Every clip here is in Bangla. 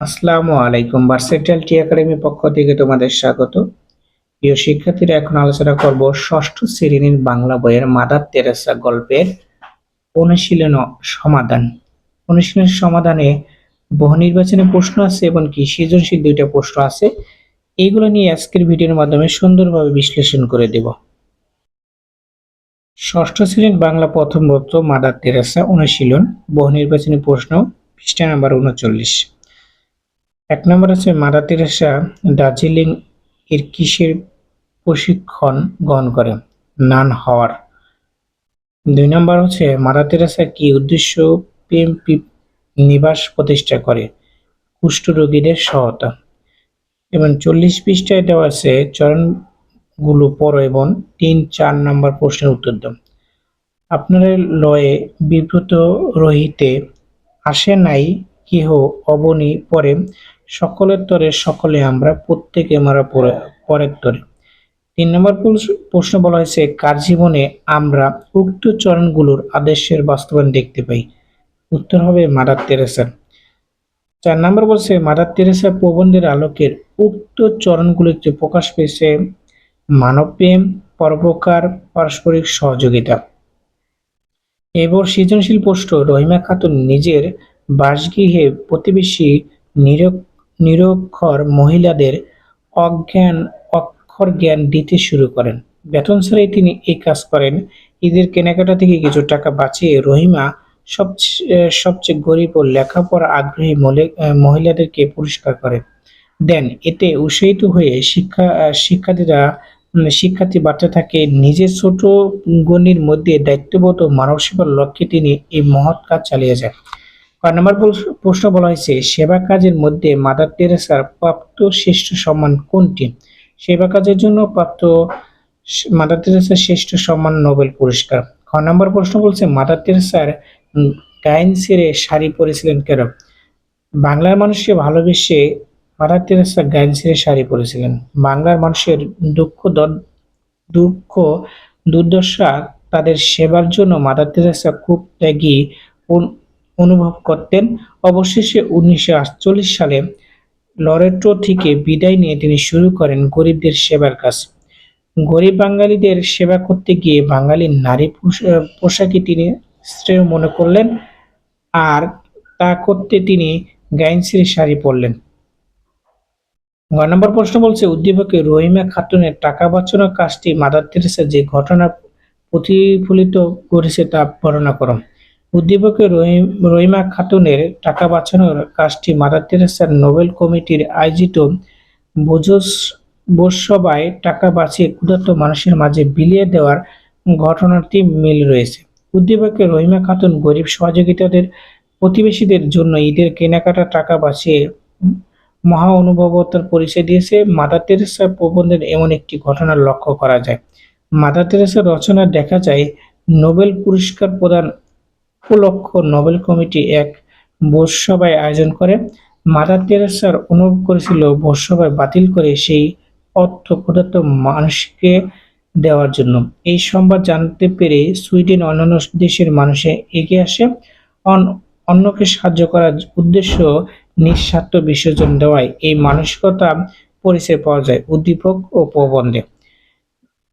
আসসালামু আলাইকুম ভার্সেটাইল টি একাডেমি পক্ষ থেকে তোমাদের স্বাগত। প্রিয় শিক্ষার্থীরা, এখন আলোচনা করব ষষ্ঠ শ্রেণির বাংলা বইয়ের মাদার তেরেসা গল্পের অনুশীলন সমাধান। অনুশীলনের সমাধানে বহু নির্বাচনী প্রশ্ন আছে এবং কি সৃজনশীল দুইটা প্রশ্ন আছে। এইগুলো নিয়ে আজকের ভিডিওর মাধ্যমে সুন্দরভাবে বিশ্লেষণ করে দেব। ষষ্ঠ শ্রেণির বাংলা প্রথম পত্র মাদার তেরেসা অনুশীলন, বহু নির্বাচনী প্রশ্ন, পৃষ্ঠা নাম্বার উনচল্লিশ। এক নম্বর আছে মাদার তেরেসা দার্জিলিং এর কিসের প্রশিক্ষণ গ্রহণ করে? নান হওয়ার। দুই নম্বর হচ্ছে মাদার তেরেসা কি উদ্দেশ্য প্রেম নিবাস প্রতিষ্ঠা করে? কুষ্ঠ রোগীদের সহায়তা। এবং চল্লিশ পৃষ্ঠায় দেওয়া আছে চরণগুলো পড়ো এবং তিন, চার নম্বর প্রশ্নের উত্তর দাও। আপনার লয়ে বিব্রত রহিতে আসে নাই, কেহ অবনি পরে সকলের তরে সকলে আমরা, প্রত্যেকে আমরা পরে, পরের তরে। তিন নম্বর প্রশ্ন- বলা হয়েছে, কার জীবনে আমরা উক্ত চরণগুলোর আদেশের বাস্তবায়ন দেখতে পাই? উত্তর হবে মাদার তেরেসার চার নম্বর বলছে, মাদার তেরেসা প্রবন্ধের আলোকের উক্ত চরণগুলিতে প্রকাশ পেয়েছে মানবপ্রেম পরোপকার, পারস্পরিক সহযোগিতা। এবার সৃজনশীল প্রশ্ন, রহিমা খাতুন নিজের বাসগৃহে প্রতিবেশী নিরক- নিরক্ষর মহিলাদের অজ্ঞান, অক্ষর জ্ঞান দিতে শুরু করেন। বেতন ছাড়াই তিনি এই কাজ করেন। ঈদের কেনাকাটা থেকে কিছু টাকা বাঁচিয়ে রহিমা সবচেয়ে সবচেয়ে গরিব ও লেখাপড়া আগ্রহী মহিলাদেরকে পুরস্কার করে দেন এতে উৎসাহিত হয়ে শিক্ষা, শিক্ষার্থীরা, শিক্ষার্থী বাড়তে থাকে। নিজের ছোট গণির মধ্যে দায়িত্ববোধ ও মানব সেবার লক্ষ্যে তিনি এই মহৎ কাজ চালিয়ে যান। কয় নম্বর প্রশ্ন- বলা হয়েছে সেবা কাজের মধ্যে মাদার টেরেসার প্রাপ্ত শ্রেষ্ঠ সম্মান কোনটি? সেবা কাজের জন্য প্রাপ্ত মাদার তেরেসার শ্রেষ্ঠ সম্মান নোবেল পুরস্কার। খ নম্বর প্রশ্ন বলছে মাদার তেরেসার উম, গাইন ছেড়ে শাড়ি পরেছিলেন কেন? বাংলার মানুষকে ভালোবেসে মাদার তেরেসা গাইন ছেড়ে শাড়ি পরেছিলেন। বাংলার মানুষের দুঃখ দুঃখ দুর্দশা তাদের সেবার জন্য মাদার তেরেসা খুব ত্যাগী অনুভব করতেন। অবশেষে উনিশশো আটচল্লিশ সালে লরেটো থেকে বিদায় নিয়ে তিনি শুরু করেন গরিবদের সেবার কাজ। গরিব বাঙালিদের সেবা করতে গিয়ে বাঙালি নারী পোশাকে তিনি শ্রেয় মনে করলেন আর তা করতে তিনি গাইনসির শাড়ি পরলেন। নয় নম্বর প্রশ্ন বলছে, উদ্দীপকে রহিমা খাতুনের টাকা বাঁচানোর কাজটি মাদার তেরেসা যে ঘটনা প্রতিফলিত করেছে তা বর্ণনা করো। উদ্দীপকে রহিমা খাতুনের টাকা বাঁচানোর কাজটি মাদার তেরেসার নোবেল কমিটির আয়োজিত বোঝস বোসসভায় টাকা বাঁচিয়ে ক্ষুধার্ত মানুষের মাঝে বিলিয়ে দেওয়ার ঘটনাটি মিল রয়েছে। উদ্দীপকে রহিমা খাতুন গরিব সহযোগিতাদের, প্রতিবেশীদের জন্য ঈদের কেনাকাটা টাকা বাঁচিয়ে মহা অনুভবতার পরিচয় দিয়েছে মাদার তেরেসার প্রবন্ধের এমন একটি ঘটনা লক্ষ্য করা যায়। মাদার তেরেসার রচনা দেখা যায়, নোবেল পুরস্কার প্রদান উপলক্ষ নোবেল কমিটি এক ভোজসভায় আয়োজন করে। মাদার তেরেসার অনুভব করেছিল ভোজসভায় বাতিল করে সেই অর্থ ক্ষুধার্ত মানুষকে দেওয়ার জন্য। এই সংবাদ জানতে পেরে সুইডেন অন্যান্য দেশের মানুষে এগিয়ে আসে। অন- অন্যকে সাহায্য করার উদ্দেশ্য নিঃস্বার্থ বিসর্জন দেওয়ায় এই মানসিকতা পরিচয় পাওয়া যায় উদ্দীপক ও প্রবন্ধে।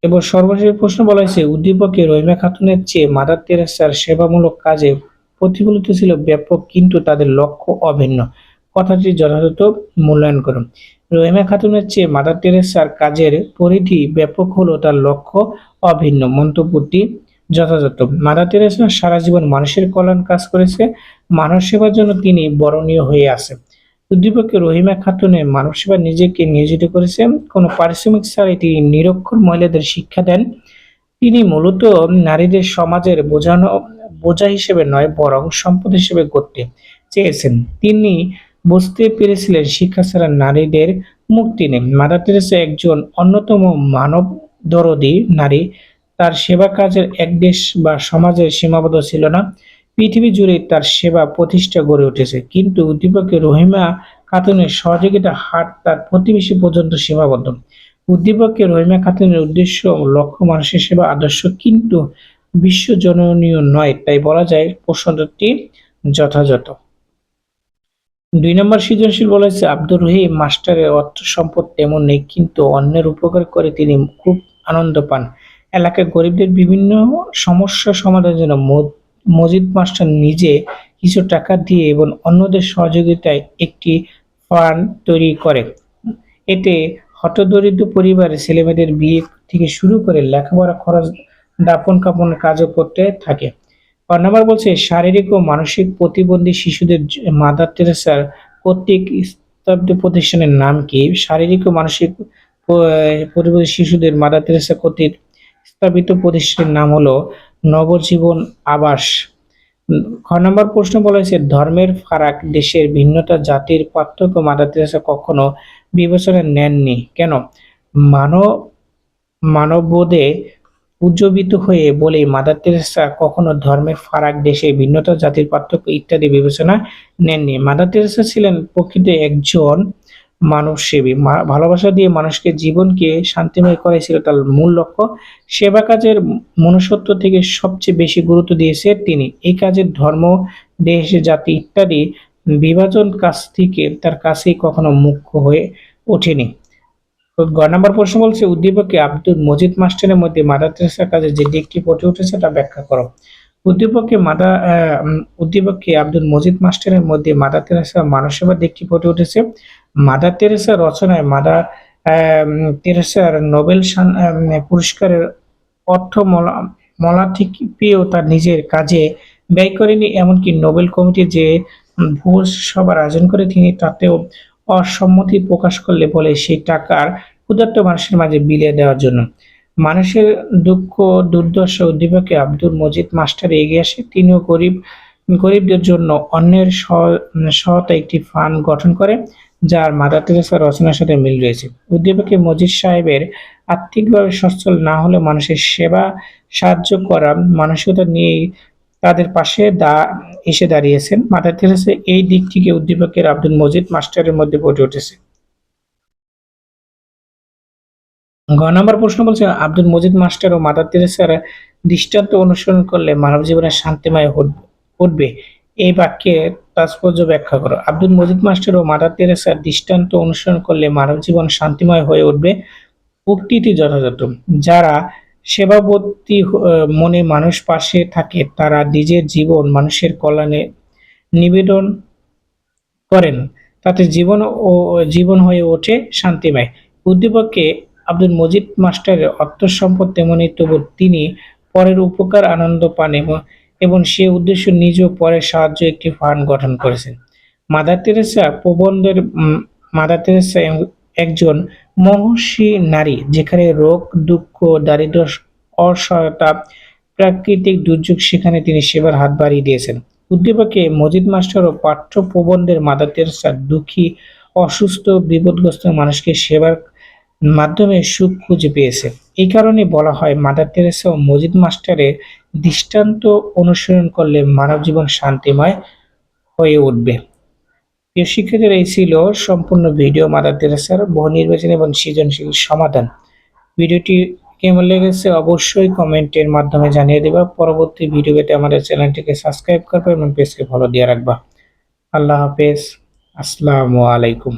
এবার সর্বশেষ প্রশ্ন বলা হয়েছে, উদ্দীপকে রহিমা খাতুনের চেয়ে মাদার তেরেসার সেবামূলক কাজে প্রতিফলিত ছিল ব্যাপক কিন্তু তাদের লক্ষ্য অভিন্ন। কথাটি যথাযথ মূল্যায়ন করুন। রহিমা খাতুনের চেয়ে মাদার তেরেসার কাজের পরিধি ব্যাপক হলো তার লক্ষ্য অভিন্ন। মন্তব্যটি যথাযথ। মাদার তেরেসা সারা জীবন মানুষের কল্যাণ কাজ করেছে, মানব সেবার জন্য তিনি বরণীয় হয়ে আছে উদ্দীপকে রহিমা খাতুনের মানব সেবা নিজেকে নিয়োজিত করেছেন। কোনো পারিশ্রমিক ছাড়াই তিনি নিরক্ষর মহিলাদের শিক্ষা দেন। তিনি মূলত নারীদের সমাজের বোঝানো, বোঝা হিসেবে নয়, বরং সম্পদ হিসেবে করতে চেয়েছেন। তিনি বুঝতে পেরেছিলেন শিক্ষা ছাড়া নারীদের মুক্তি নেই। মাদার তেরেসা একজন অন্যতম মানব দরদি নারী। তার সেবা কাজের এক দেশ বা সমাজের সীমাবদ্ধ ছিল না। পৃথিবী জুড়ে তার সেবা প্রতিষ্ঠা গড়ে উঠেছে। কিন্তু উদ্দীপকে রহিমা খাতুনের সহযোগিতা হাট তার প্রতিবেশী পর্যন্ত সীমাবদ্ধ। উদ্দীপকে রহিমা খাতুনের উদ্দেশ্য লক্ষ্য মানুষের সেবা আদর্শ কিন্তু বিশ্বজননীয় নয়, তাই বলা যায় প্রশ্নটি যথাযথ। দুই নম্বর সৃজনশীল বলেছে, আব্দুর রহিম মাস্টারের অর্থ সম্পদ তেমন নেই, কিন্তু অন্যের উপকার করে তিনি খুব আনন্দ পান। এলাকায় গরিবদের বিভিন্ন সমস্যা সমাধানের জন্য ম- মজিদ মাস্টার নিজে কিছু টাকা দিয়ে এবং অন্যদের সহযোগিতায় একটি ফান্ড তৈরি করে। এতে হতদরিদ্র পরিবারের ছেলেমেয়েদের বিয়ে থেকে শুরু করে লেখাপড়া খরচ দাপন কাপনের কাজও করতে থাকে। পাঁচ বলছে, শারীরিক ও মানসিক প্রতিবন্ধী শিশুদের মাদার তেরেসার কর্তৃক স্থাপিত প্রতিষ্ঠানের নাম কি? শারীরিক ও মানসিক প্রতিবন্ধী শিশুদের মাদার তেরেসা কর্তৃক স্থাপিত প্রতিষ্ঠানের নাম হলো নবজীবন আবাস। খ নম্বর প্রশ্ন বলা হয়েছে ধর্মের ফারাক দেশের ভিন্নতা, জাতির পার্থক্য মাদার তেরেসা কখনো বিবেচনা নেননি। কেন? মানব, মানববোধে উজ্জীবিত হয়ে বলে মাদার তেরেসা কখনো ধর্মের ফারাক দেশে ভিন্নতা, জাতির পার্থক্য ইত্যাদি বিবেচনা নেননি। মাদার তেরেসা ছিলেন প্রকৃত একজন মানবসেবী মা- ভালোবাসা দিয়ে মানুষকে জীবনকে শান্তিময় করাই ছিল তার মূল লক্ষ্য। সেবা কাজের মনুষ্যত্ব থেকে সবচেয়ে বেশি গুরুত্ব দিয়েছে তিনি। এই কাজের ধর্ম দেশ জাতি ইত্যাদি বিভাজন কাছ থেকে তার কাছেই কখনো মুখ্য হয়ে ওঠেনি। গ নাম্বার প্রশ্ন বলছে উদ্দীপকে আব্দুল মজিদ মাস্টারের মধ্যে মাদার তেরেসার কাজে যে দিকটি ফুটে উঠেছে তা ব্যাখ্যা করো। উদ্দীপকে মাদা আহ, উম, উদ্দীপকে আব্দুল মজিদ মাস্টারের মধ্যে মাদার তেরেসা মানসেবার দিকটি ফুটে উঠেছে। মাদার তেরেসা রচনায় মাদার তেরেসার নোবেল পুরস্কারের অর্থ মলা মলা পেয়েও তার নিজের কাজে ব্যয় করেনি, এমনকি নোবেল কমিটি যে ভোজ সভার আয়োজন করে তিনি তাতেও অসম্মতি প্রকাশ করলে বলে সেই টাকার ক্ষুধার্ত মানুষের মাঝে বিলিয়ে দেওয়ার জন্য। মানুষের দুঃখ, দুর্দশা উদ্দীপকে আব্দুল মজিদ মাস্টার এগিয়ে আসে, তিনিও গরিব গরিবদের জন্য অন্যের সহ- সহায়তা একটি ফান্ড গঠন করে, যার মাদার তেরেসা রচনার সাথে মিল রয়েছে। উদ্দীপকে মজিদ সাহেবের আর্থিকভাবে সচ্ছল না হলে মানুষের সেবা সাহায্য করা, মানসিকতা নিয়ে তাদের পাশে দা, এসে দাঁড়িয়েছেন। মাদার তেরেসা এই দিকটিকে উদ্দীপকের আব্দুল মজিদ মাস্টারের মধ্যে ফুটে উঠেছে। ঘ নম্বর প্রশ্ন বলছে, আব্দুল মজিদ মাস্টার ও মাদার তেরেসার দৃষ্টান্ত অনুসরণ করলে মানব জীবনের শান্তিময় হট- উঠবে। এই বাক্যের তাৎপর্য ব্যাখ্যা করো। আব্দুল মজিদ মাস্টার ও মাদার তেরেসার দৃষ্টান্ত অনুসরণ করলে মানব জীবন শান্তিময় হয়ে উঠবে। উক্তিটি যথাযথ। যারা আহ, মনে মানুষ পাশে থাকে তারা নিজের জীবন মানুষের কল্যাণে নিবেদন করেন। তাতে জীবন ও জীবন হয়ে ওঠে শান্তিময়। উদ্দীপককে আব্দুল মজিদ মাস্টারের অর্থ সম্পদ তেমনি তবু তিনি পরের উপকার আনন্দ পান এবং এবং সে উদ্দেশ্য নিজেও পরের সাহায্য একটি ফান্ড গঠন করেছেন। মাদার তেরেসা প্রবন্ধের মাদার তেরেসা একজন মহর্ষি নারী, যেখানে রোগ, দুঃখ দারিদ্র অসহায়তা, প্রাকৃতিক দুর্যোগ, সেখানে তিনি সেবার হাত বাড়িয়ে দিয়েছেন। উদ্দীপকে মজিদ মাস্টার ও পাঠ্য প্রবন্ধের মাদার তেরেসা দুঃখী, অসুস্থ, বিপদগ্রস্ত মানুষকে সেবার মাধ্যমে সুখ খুঁজে পেয়েছে। এই কারণে বলা হয়, মাদার তেরেসা ও মজিদ মাস্টারের দৃষ্টান্ত অনুসরণ করলে মানব জীবন শান্তিময় হয়ে উঠবে। প্রিয় শিক্ষার্থীরা, এই ছিল সম্পূর্ণ ভিডিও মাদার তেরেসার বহু নির্বাচন এবং সৃজনশীল সমাধান। ভিডিওটি কেমন লেগেছে অবশ্যই কমেন্টের মাধ্যমে জানিয়ে দেবা। পরবর্তী ভিডিও পেতে আমাদের চ্যানেলটিকে সাবস্ক্রাইব করবে এবং পেজকে ফলো দিয়ে রাখবা। আল্লাহ হাফেজ। আসসালামু আলাইকুম।